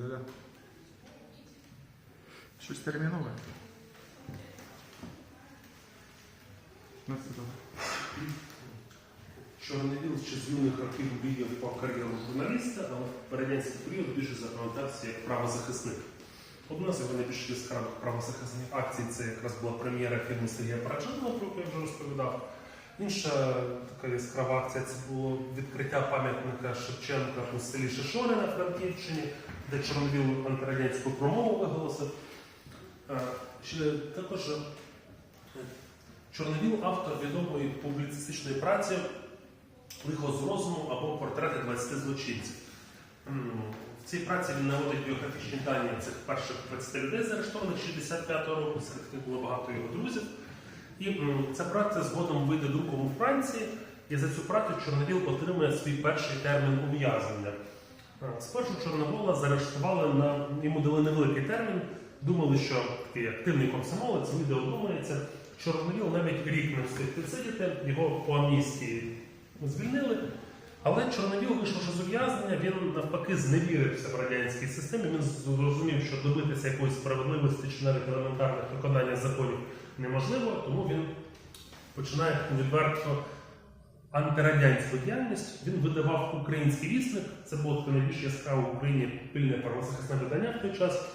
Да-да-да. Щось термінове. Ну, це добре. Чорновіл з юних років мріяв по кар'єру журналіста, але в радянський період більше запам'ятався як правозахисник. Одна з його найбільш яскравих правозахисних акцій це якраз була прем'єра фільму Сергія Параджанова, про яку я вже розповідав. Інша така яскрава акція це було відкриття пам'ятника Шевченка у селі Шишори на Франківщині, де Чорновіл антирадянську промову виголосив. Е, Також е, Чорновіл автор відомої публіцистичної праці Лихо з розуму або портрети 20 злочинців. В цій праці він наводить біографічні дані цих перших 20 людей заарештованих 65-го року, серед них було багато його друзів. І ця праця згодом вийде друком у Франції, і за цю працю Чорновіл отримує свій перший термін ув'язнення. Спершу Чорновола заарештували на йому дали невеликий термін. Думали, що такий активний комсомолець вийде одумається. Чорновіл навіть рік не встиг підсидіти, його по амністії звільнили. Але Чорновіл, вийшовши з ув'язнення, він навпаки зневірився в радянській системі. Він зрозумів, що добитися якоїсь справедливості чи навіть елементарних виконання законів неможливо, тому він починає таку відверто антирадянську діяльність. Він видавав український вісник. Це було таке найбільш яскраве в Україні пильне правозахисне видання в той час.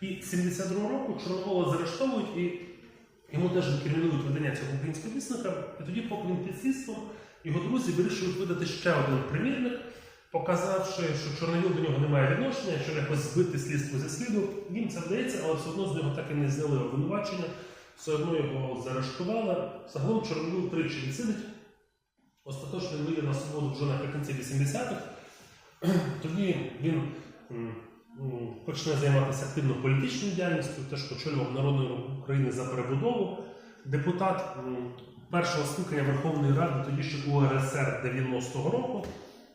І 72 року Чорновола заарештовують і йому теж інкримінують видання цього українського вісника. І тоді, поки він під слідством, його друзі вирішують видати ще один примірник, показавши, що Чорновіл до нього не має відношення, що якось збити слідство зі сліду. Їм це вдається, але все одно з нього так і не зняли обвинувачення, все одно його заарештували. Загалом Чорновіл тричі відсидить. Остаточно він вийде на свободу вже наприкінці 80-х. Тоді він м, почне займатися активно політичною діяльністю, теж очолював Народну Руку України за перебудову. Депутат першого скликання Верховної Ради тоді ще УРСР 90-го року,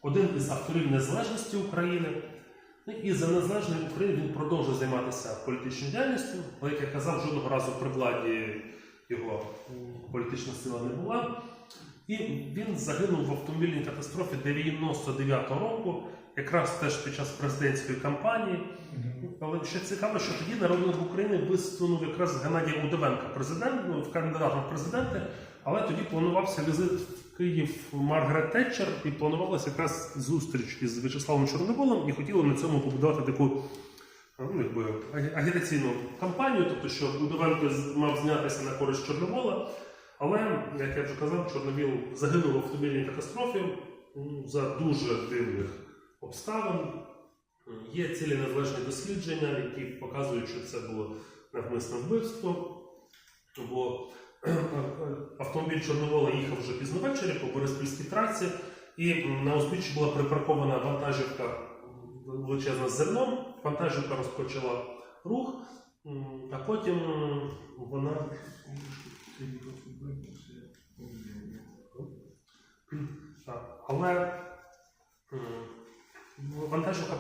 один із авторів незалежності України. І за незалежною Україною він продовжує займатися політичною діяльністю, але, як я казав, жодного разу при владі його політична сила не була. І він загинув в автомобільній катастрофі 99-го року, якраз теж під час президентської кампанії. Але ще цікаво, що тоді Народний Рух України висунув якраз Геннадія Удовенка президент, ну, в кандидатом в президенти, але тоді планувався візит в Київ Маргарет Тетчер, і планувалася якраз зустріч із В'ячеславом Чорноволом, і хотіли на цьому побудувати таку ну, якби, агітаційну кампанію, тобто, що Удовенко мав знятися на користь Чорновола. Але, як я вже казав, Чорновіл загинув в автомобільній катастрофі м, за дуже дивних обставин. Є цілі незалежні дослідження, які показують, що це було навмисне вбивство. Бо автомобіль Чорновола їхав вже пізно ввечері по Бориспільській трасі, і на узбіччі була припаркована вантажівка величезна з зерном. Вантажівка розпочала рух, а потім вона. Але вантажівка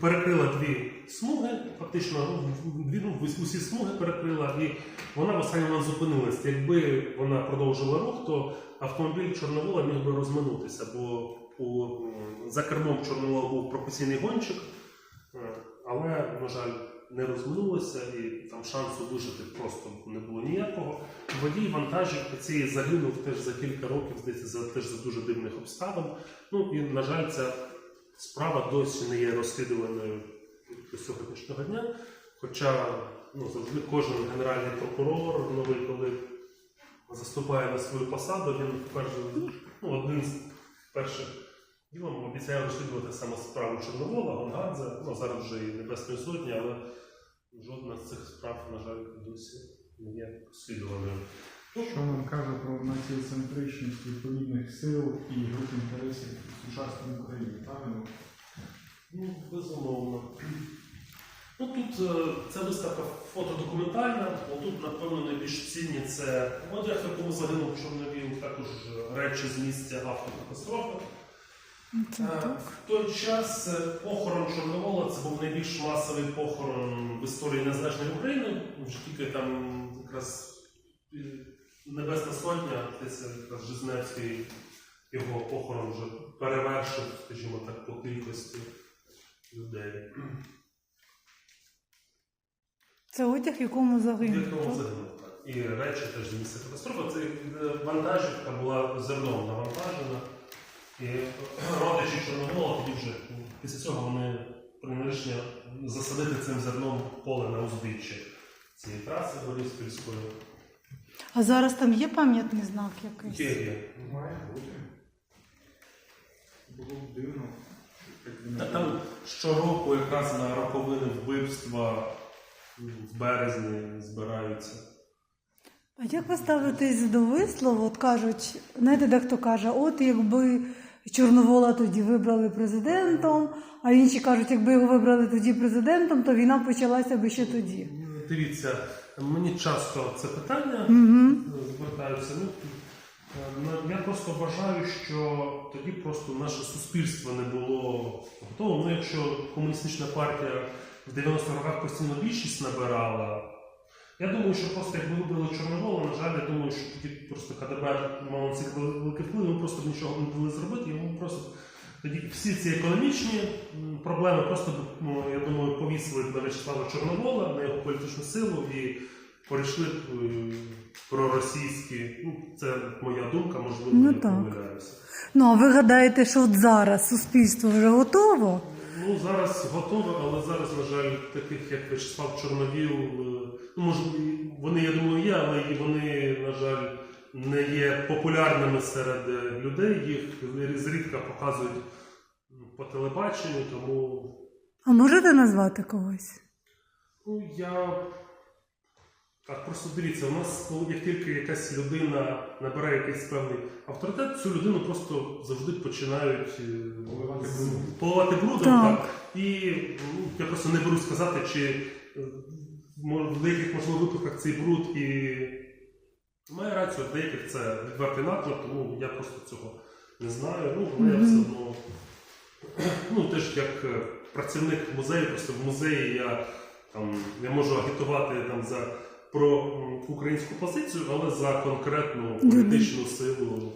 перекрила дві смуги, фактично ну, ну, усі смуги перекрила, і вона в останній зупинилась. Якби вона продовжила рух, то автомобіль Чорновола міг би розминутися, бо у, за кермом Чорновола був професійний гонщик, е, але, на жаль, не розминулося, і там шансу вижити просто не було ніякого. Водій вантажівки цієї загинув теж за кілька років, здається, за теж за дуже дивних обставин. Ну і на жаль, ця справа досі не є розслідуваною до сьогоднішнього дня. Хоча ну, завжди кожен генеральний прокурор новий, коли заступає на свою посаду, він перший, ну, одним з перших ділом обіцяє розслідувати саме справу Чорновола, Гонгадзе, ну зараз вже і Небесної Сотні, але жодна з цих справ, на жаль, досі не є розслідуваною. Що нам каже про націоцентричність відповідних сил і груп інтересів сучасній Україні? Правильно? Ну, безумовно. Ну, тут е, ця виставка фотодокументальна, тут, напевно, найбільш цінні це одяг, в якому загинув Чорновіл, також е, речі з місця автокатастрофи. Е, В той час е, похорон Чорновола це був найбільш масовий похорон в історії Незалежної України. Вже тільки там якраз Небесна Сотня, десь якраз Жизневський його похорон вже перевершив, скажімо так, по кількості. людей. Це одяг, в якому загинув. Якому загинув, так. І речі теж з місця катастрофи. Це е, вантажівка була зерном навантажена. І родичі Чорновола тоді вже після цього вони прийняли рішення засадити цим зерном поле на узбіччі цієї траси Бориспільської. А зараз там є пам'ятний знак якийсь? Є, є. Має бути. Було б дивно. Та там щороку якраз на роковини вбивства в березні збираються. А як ви ставитесь до вислову? От кажуть, знаєте, дехто каже, от якби Чорновола тоді вибрали президентом, а інші кажуть, якби його вибрали тоді президентом, то війна почалася би ще тоді. Дивіться, мені часто це питання Угу. звертаються. Ну, е, я просто вважаю, що тоді просто наше суспільство не було готове. Ну, якщо комуністична партія в 90-х роках постійно більшість набирала. Я думаю, що просто якби вибрали Чорновола, на жаль, я думаю, що тоді просто КДБ мало цих великих вплив, ми просто нічого не могли зробити. Йому просто тоді всі ці економічні проблеми просто б, ну, я думаю, повісили на В'ячеслава Чорновола, на його політичну силу і перейшли е, проросійські. Ну, це моя думка, можливо, Ну, я помиляюся. Ну а ви гадаєте, що от зараз суспільство вже готово? Ну, зараз готове, але зараз, на жаль, таких як В'ячеслав Чорновіл, е, ну, може, вони, я думаю, є, але і вони, на жаль, не є популярними серед е, людей. Їх зрідка показують по телебаченню, тому А можете назвати когось? ну, я. Так, просто дивіться, у нас, коли як тільки якась людина набирає якийсь певний авторитет, цю людину просто завжди починають е, Поливати брудом. Так. Так. І ну, я просто не беру сказати, чи е, в деяких можливо випадках цей бруд і має рацію, в деяких це відвертий наклад, тому я просто цього не знаю. Ну, але я все одно, ну теж як е, працівник музею, просто в музеї я там не можу агітувати там за про українську позицію, але за конкретну політичну силу.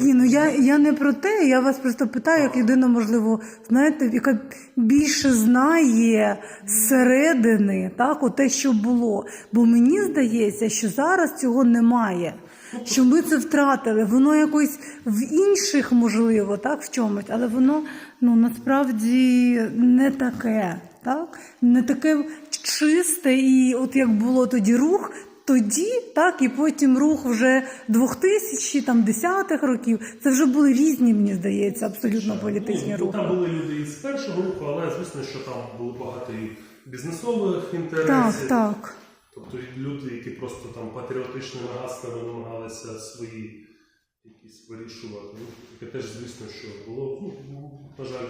Ні, ну я, я не про те, я вас просто питаю, як людина, можливо, знаєте, яка більше знає зсередини, так, от те, що було. Бо мені здається, що зараз цього немає. Що ми це втратили, воно якось в інших, можливо, так, в чомусь, але воно ну, насправді не таке, так? не таке чисте, і от як було тоді рух, тоді, так, і потім рух вже 2000 там, 10-х років. Це вже були різні, мені здається, абсолютно політичні ну, рухи. Там були люди із першого руху, але звісно, що там було багато і бізнесових інтересів. так. Тобто люди, які просто там патріотичними гаслами намагалися свої якісь вирішувати. Ну, таке теж, звісно, що було. Ну, на жаль,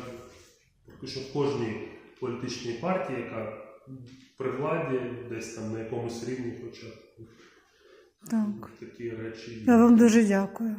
практично в кожній політичній партії, яка при владі, десь там на якомусь рівні, хоча так. такі речі. Я вам дуже дякую.